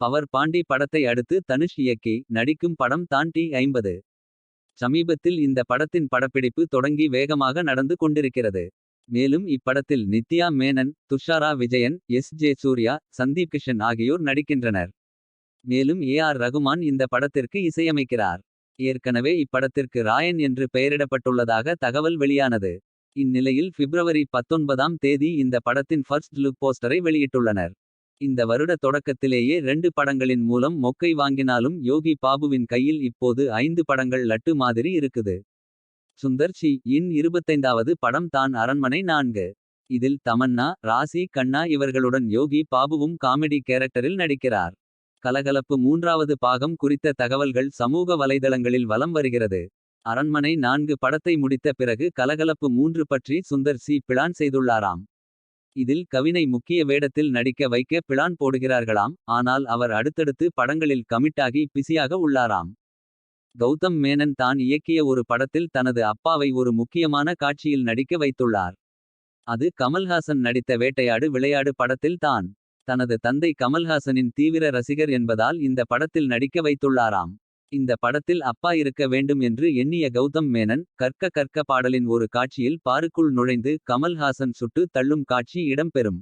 Power Pandi படத்தை அடுத்து தனுஷ் இயக்கி நடிக்கும் படம் தான் டி ஐம்பது. சமீபத்தில் இந்த படத்தின் படப்பிடிப்பு தொடங்கி வேகமாக நடந்து கொண்டிருக்கிறது. மேலும் இப்படத்தில் நித்யா மேனன் துஷாரா விஜயன் எஸ் ஜே சூர்யா சந்தீப் கிஷன் ஆகியோர் நடிக்கின்றனர். மேலும் ஏ ஆர் ரகுமான் இந்த படத்திற்கு இசையமைக்கிறார். ஏற்கனவே இப்படத்திற்கு ராயன் என்று பெயரிடப்பட்டுள்ளதாக தகவல் வெளியானது. இந்நிலையில் பிப்ரவரி 19ஆம் தேதி இந்த படத்தின் ஃபர்ஸ்ட் லுக் போஸ்டரை வெளியிட்டுள்ளனர். இந்த வருட தொடக்கத்திலேயே ரெண்டு படங்களின் மூலம் மொக்கை வாங்கினாலும் யோகி பாபுவின் கையில் இப்போது ஐந்து படங்கள் லட்டு மாதிரி இருக்குது. சுந்தர்ஷி இன் 25வது படம் தான் அரண்மனை நான்கு. இதில் தமன்னா ராசி கண்ணா இவர்களுடன் யோகி பாபுவும் காமெடி கேரக்டரில் நடிக்கிறார். கலகலப்பு மூன்றாவது பாகம் குறித்த தகவல்கள் சமூக வலைதளங்களில் வலம் வருகிறது. அரண்மனை நான்கு படத்தை முடித்த பிறகு கலகலப்பு மூன்று பற்றி சுந்தர் சி பிளான் செய்துள்ளாராம். இதில் கவினை முக்கிய வேடத்தில் நடிக்க வைக்க பிளான் போடுகிறார்களாம். ஆனால் அவர் அடுத்தடுத்து படங்களில் கமிட்டாகி பிஸியாக உள்ளாராம். கௌதம் மேனன் தான் இயக்கிய ஒரு படத்தில் தனது அப்பாவை ஒரு முக்கியமான காட்சியில் நடிக்க வைத்துள்ளார். அது கமல்ஹாசன் நடித்த வேட்டையாடு விளையாடு படத்தில் தான். தனது தந்தை கமல்ஹாசனின் தீவிர ரசிகர் என்பதால் இந்த படத்தில் நடிக்க வைத்துள்ளாராம். இந்த படத்தில் அப்பா இருக்க வேண்டும் என்று எண்ணிய கௌதம் மேனன். கற்க கற்க பாடலின் ஒரு காட்சியில் பாருக்குள் நுழைந்து கமல்ஹாசன் சுட்டு தள்ளும் காட்சி இடம்பெறும்.